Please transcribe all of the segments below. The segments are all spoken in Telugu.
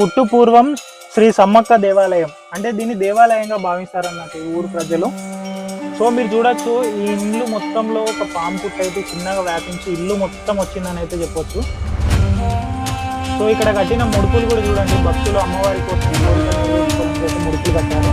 పుట్టు పూర్వం శ్రీ సమ్మక్క దేవాలయం. అంటే దీన్ని దేవాలయంగా భావిస్తారు అన్నట్టు ఈ ఊరు ప్రజలు. సో మీరు చూడొచ్చు ఈ ఇల్లు మొత్తంలో ఒక పాము పుట్ట అయితే చిన్నగా వ్యాపించి ఇల్లు మొత్తం వచ్చిందని అయితే చెప్పొచ్చు. సో ఇక్కడ కట్టిన ముడుపులు కూడా చూడండి. భక్తులు అమ్మవారి కోసం ముడుపులు కట్టారు.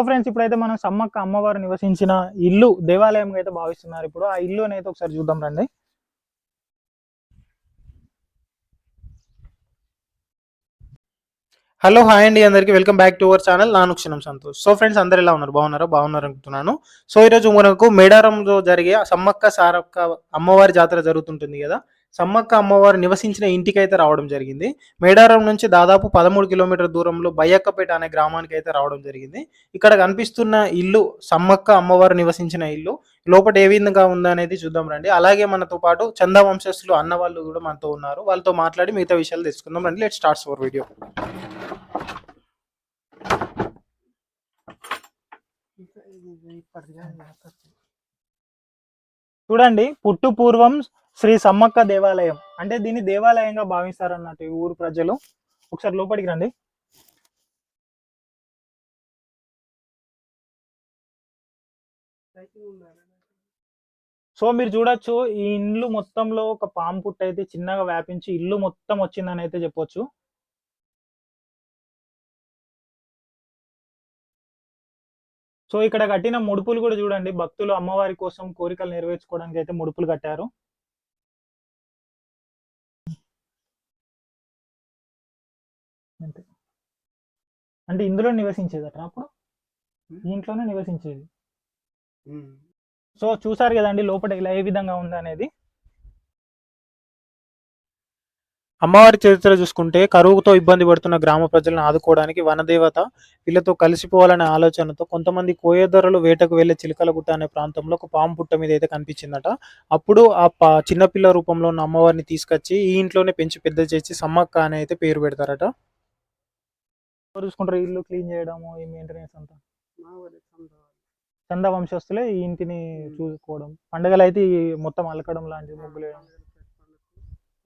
సో ఫ్రెండ్స్ ఇప్పుడైతే మనం సమ్మక్క అమ్మవారు నివసించిన ఇల్లు దేవాలయం అయితే భావిస్తున్నారు. ఇప్పుడు ఆ ఇల్లు అయితే ఒకసారి చూద్దాం రండి. హలో హాయ్ అండి. అందరికీ welcome back to our channel నాను క్షణం సంతోష్. సో ఫ్రెండ్స్ అందరు ఎలా ఉన్నారు? బాగున్నారా? బాగున్నారు అనుకుంటున్నాను. సో ఈరోజు మనకు మేడారంలో జరిగే సమ్మక్క సారక్క అమ్మవారి జాతర జరుగుతుంటుంది కదా. సమ్మక్క అమ్మవారు నివసించిన ఇంటికి అయితే రావడం జరిగింది. మేడారం నుంచి దాదాపు పదమూడు కిలోమీటర్ దూరంలో బయ్యక్కపేట అనే గ్రామానికి అయితే రావడం జరిగింది. ఇక్కడ కనిపిస్తున్న ఇల్లు సమ్మక్క అమ్మవారు నివసించిన ఇల్లు లోపల ఏ విధంగా ఉందనేది చూద్దాం రండి. అలాగే మనతో పాటు చందా వంశస్థులు అన్న వాళ్ళు కూడా మనతో ఉన్నారు. వాళ్ళతో మాట్లాడి మిగతా విషయాలు తెలుసుకుందాం రండి. లెట్ స్టార్ట్స్ ఫర్ వీడియో చూడండి పుట్టు పూర్వం శ్రీ సమ్మక్క దేవాలయం. అంటే దీన్ని దేవాలయంగా భావిస్తారు అన్నట్టు ఈ ఊరు ప్రజలు. ఒకసారి లోపలికి రండి. సో మీరు చూడొచ్చు ఈ ఇల్లు మొత్తంలో ఒక పాము పుట్ట అయితే చిన్నగా వ్యాపించి ఇల్లు మొత్తం వచ్చిందని అయితే చెప్పొచ్చు. సో ఇక్కడ కట్టిన ముడుపులు కూడా చూడండి. భక్తులు అమ్మవారి కోసం కోరికలు నెరవేర్చుకోవడానికి అయితే ముడుపులు కట్టారు. అంతే. అంటే ఇందులో నివసించేదట అప్పుడు? ఈ ఇంట్లోనే నివసించేది. సో చూసారు కదండి లోపల ఇలా ఏ విధంగా ఉంది అనేది అమ్మవారి చరిత్ర చూసుకుంటే కరువుతో ఇబ్బంది పడుతున్న గ్రామ ప్రజలను ఆదుకోవడానికి వనదేవత వీళ్ళతో కలిసిపోవాలనే ఆలోచనతో కొంతమంది కోయదొరలు వేటకు వెళ్ళే చిలకలగుట్ట అనే ప్రాంతంలో ఒక పాము పుట్ట మీద అయితే కనిపించిందట. అప్పుడు ఆ పా చిన్నపిల్ల రూపంలో ఉన్న అమ్మవారిని తీసుకొచ్చి ఈ ఇంట్లోనే పెంచి పెద్ద చేసి సమ్మక్క అని అయితే పేరు పెడతారట. ఎవరు చూసుకుంటారు? ఇల్లు క్లీన్ చేయడము ఈ మెయింటెనెన్స్ అంతా? చంద వంశస్థులే ఈ ఇంటిని చూసుకోవడం. పండుగలు అయితే ఈ మొత్తం అలకడం లాంటి ముగ్గులు వేయడం.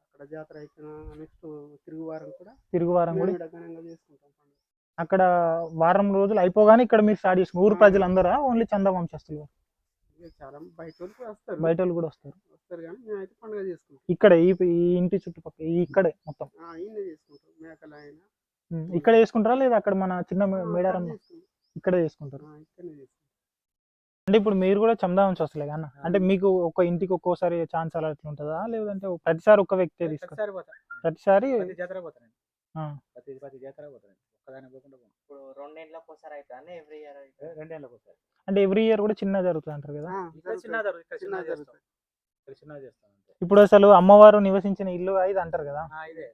అక్కడ జాతర అయిపోయిన నెక్స్ట్ తిరుగు వారం కూడా తిరుగు వారం కూడా. మేము ఘనంగా చేసుకుంటాం పండుగ. అక్కడ వారం రోజులు అయిపోగానే ఇక్కడ మీరు స్టార్ట్ చేసుకున్నారు ఊరు ప్రజలు అందరా ఓన్లీ చంద ఇక చాలా బయట వాళ్ళు కూడా వస్తారు. బయట వాళ్ళు కూడా వస్తారు. వస్తారు కానీ మేమైతే పండుగ చేసుకుంటాం. ఇక్కడే ఈ ఈ ఇంటి చుట్టుపక్కల ఈ ఇక్కడే మొత్తం. ఆ, ఈయనే చేసుకుంటాం. మేకలు అయినా ఇక్కడ చేసుకుంటారా లేదా అక్కడ మన చిన్న మేడారం? ఇక్కడే చేసుకుంటారు అంటే ఇప్పుడు మీరు కూడా చందా వంశస్థులే అన్న? అంటే మీకు ఒక ఇంటికి ఒక్కోసారి ఛాన్స్ అలా ఎట్లా ఉంటుందా? లేదంటే ప్రతిసారి ఒక వ్యక్తే తీసుకుంటారు ప్రతిసారి పోతా. ప్రతిసారి ప్రతి జాతర పోతాను ఆ. ప్రతి ప్రతి జాతర పోతాను ఒక్కదాని పోకుండా పోను. ఇప్పుడు రెండేళ్ళకి ఒకసారి అయితే ఎవ్రీ ఇయర్ అయితే రెండేళ్ళకి ఒకసారి. అంటే ఎవ్రీ ఇయర్ కూడా చిన్న జరుగుతుంది అంటారు కదా? చిన్న జరుగుతాయి. జరుగు- ఇక్కడ చిన్న. ఇక్కడ చిన్న చేస్తాం ఇప్పుడు అసలు అమ్మవారు నివసించిన ఇల్లు ఇది అంటారు కదా? ఆ, ఇదే?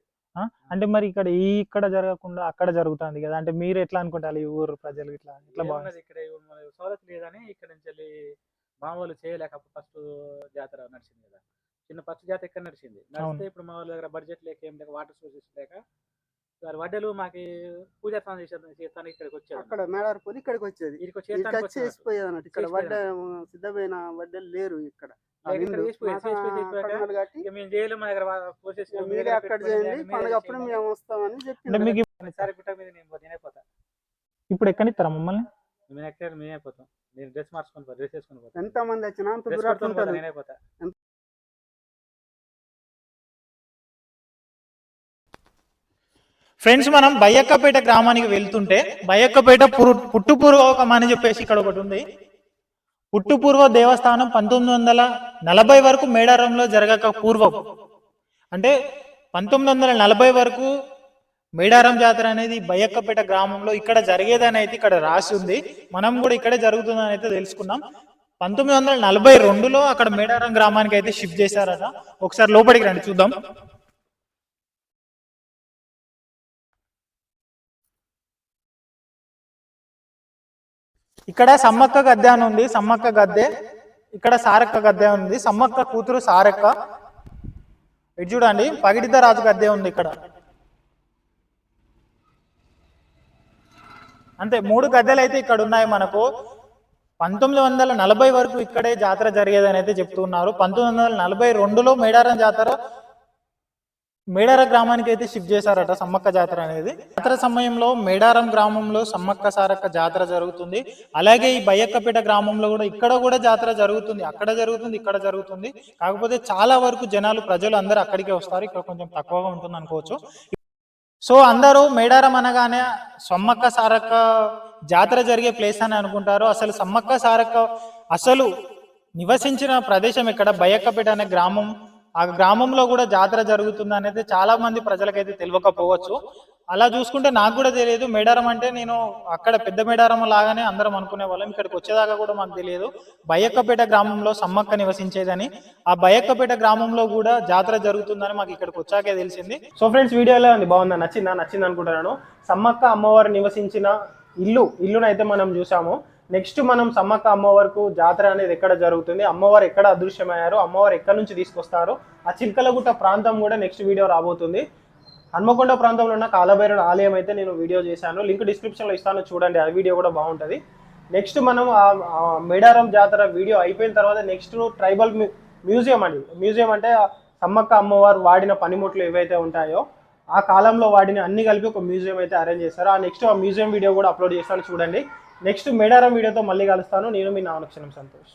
అంటే మరి ఇక్కడ ఈ ఇక్కడ జరగకుండా అక్కడ జరుగుతుంది కదా. అంటే మీరు ఎట్లా అనుకుంటారు ఈ ఊరు ప్రజలు ఇట్లా? ఇట్లా బాగా ఏమున్నది ఇక్కడ? సౌలత్ లేదని ఇక్కడ నుంచి వెళ్ళి మామూలు చేయలేక ఫస్ట్ జాతర నడిచింది కదా. చిన్న ఫస్ట్ జాతర ఇక్కడ నడిచింది. నడిస్తే ఇప్పుడు మా వాళ్ళ దగ్గర బడ్జెట్ లేక ఏం లేక వాటర్ సోర్సెస్ లేక వారి వడ్డలు మాకు పూజా స్నానం చేసే చేస్తాను ఇక్కడికి వచ్చారు అక్కడ మేడారపూర్ ఇక్కడికి వచ్చేది. ఇక్కడికి వచ్చి. వేసిపోయేది అన్నట్టు ఇక్కడ వడ్డ. సిద్ధమైన వడ్డలు లేరు ఇక్కడ. మీరే అక్కడ చేయండి. పండుగ అప్పుడు. మేము వస్తామని చెప్పి పోతే ఇప్పుడు ఎక్కనిస్తారా మమ్మల్ని? మేము ఎక్కడ మేము అయిపోతాం నేను డ్రెస్ మార్చుకొని పోతా డ్రెస్ వేసుకొని పోతా. ఎంత మంది వచ్చినా అంత దూరం పోతా. ఫ్రెండ్స్ మనం బయ్యక్కపేట గ్రామానికి వెళ్తుంటే బయ్యక్కపేట పురు పుట్టుపూర్వకం అని చెప్పేసి ఇక్కడ ఒకటి ఉంది. పుట్టుపూర్వ దేవస్థానం పంతొమ్మిది వందల నలభై వరకు మేడారంలో జరగక పూర్వం. అంటే పంతొమ్మిది వందల నలభై వరకు మేడారం జాతర అనేది బయ్యక్కపేట గ్రామంలో ఇక్కడ జరిగేదని అయితే ఇక్కడ రాసి ఉంది. మనం కూడా ఇక్కడే జరుగుతుందని అయితే తెలుసుకున్నాం. పంతొమ్మిది వందల నలభై రెండులో అక్కడ మేడారం గ్రామానికి అయితే షిఫ్ట్ చేశారట. ఒకసారి లోపలికి రండి చూద్దాం. ఇక్కడ సమ్మక్క గద్దె అని ఉంది సమ్మక్క గద్దె. ఇక్కడ సారక్క గద్దె ఉంది సమ్మక్క కూతురు సారక్క. ఇటు చూడండి పగిడిద్ద రాజు గద్దె ఉంది ఇక్కడ. అంతే మూడు గద్దెలు అయితే ఇక్కడ ఉన్నాయి మనకు. పంతొమ్మిది వందల నలభై వరకు ఇక్కడే జాతర జరిగేదని అయితే చెప్తున్నారు. పంతొమ్మిది వందల నలభై రెండులో మేడారం జాతర మేడార గ్రామానికి అయితే షిఫ్ట్ చేశారట సమ్మక్క జాతర అనేది. జాతర సమయంలో మేడారం గ్రామంలో సమ్మక్క సారక్క జాతర జరుగుతుంది. అలాగే ఈ బయ్యక్కపేట గ్రామంలో కూడా ఇక్కడ కూడా జాతర జరుగుతుంది. అక్కడ జరుగుతుంది ఇక్కడ జరుగుతుంది. కాకపోతే చాలా వరకు జనాలు ప్రజలు అందరూ అక్కడికే వస్తారు. ఇక్కడ కొంచెం తక్కువగా ఉంటుంది అనుకోవచ్చు. సో అందరూ మేడారం అనగానే సమ్మక్క సారక్క జాతర జరిగే ప్లేస్ అని అనుకుంటారు. అసలు సమ్మక్క సారక్క అసలు నివసించిన ప్రదేశం ఇక్కడ బయ్యక్కపేట అనే గ్రామం ఆ గ్రామంలో కూడా జాతర జరుగుతుంది అనేది చాలా మంది ప్రజలకైతే తెలియకపోవచ్చు. అలా చూసుకుంటే నాకు కూడా తెలియదు. మేడారం అంటే నేను అక్కడ పెద్ద మేడారం లాగానే అందరం అనుకునే వాళ్ళం. ఇక్కడికి వచ్చేదాకా కూడా మాకు తెలియదు. బయ్యక్కపేట గ్రామంలో సమ్మక్క నివసించేదని ఆ బయ్యక్కపేట గ్రామంలో కూడా జాతర జరుగుతుందని మాకు ఇక్కడికి వచ్చాకే తెలిసింది. సో ఫ్రెండ్స్ వీడియో ఎలా ఉంది? బాగుందా? నచ్చిందా? నచ్చింది అనుకుంటున్నాను. సమ్మక్క అమ్మవారు నివసించిన ఇల్లు ఇల్లును అయితే మనం చూసాము. నెక్స్ట్ మనం సమ్మక్క అమ్మవారికి జాతర అనేది ఎక్కడ జరుగుతుంది? అమ్మవారు ఎక్కడ అదృశ్యమయ్యారు? అమ్మవారు ఎక్కడ నుంచి తీసుకొస్తారు? ఆ చిల్కలగుట్ట ప్రాంతం కూడా నెక్స్ట్ వీడియో రాబోతుంది. హన్మకొండ ప్రాంతంలో ఉన్న కాలభైరుడు ఆలయం అయితే నేను వీడియో చేశాను. లింక్ డిస్క్రిప్షన్లో ఇస్తాను చూడండి ఆ వీడియో కూడా బాగుంటుంది. నెక్స్ట్ మనం ఆ- మేడారం జాతర వీడియో అయిపోయిన తర్వాత నెక్స్ట్ ట్రైబల్ మ్యూజియం అండి. మ్యూజియం అంటే సమ్మక్క అమ్మవారు వాడిన పనిముట్లు ఏవైతే ఉంటాయో ఆ కాలంలో వాడిని అన్ని కలిపి ఒక మ్యూజియం అయితే అరేంజ్ చేస్తారు ఆ నెక్స్ట్ ఆ మ్యూజియం వీడియో కూడా అప్లోడ్ చేస్తాను చూడండి. నెక్స్ట్ మేడారం వీడియోతో మళ్ళీ కలుస్తాను. నేను మీ నామక్షణం సంతోష్.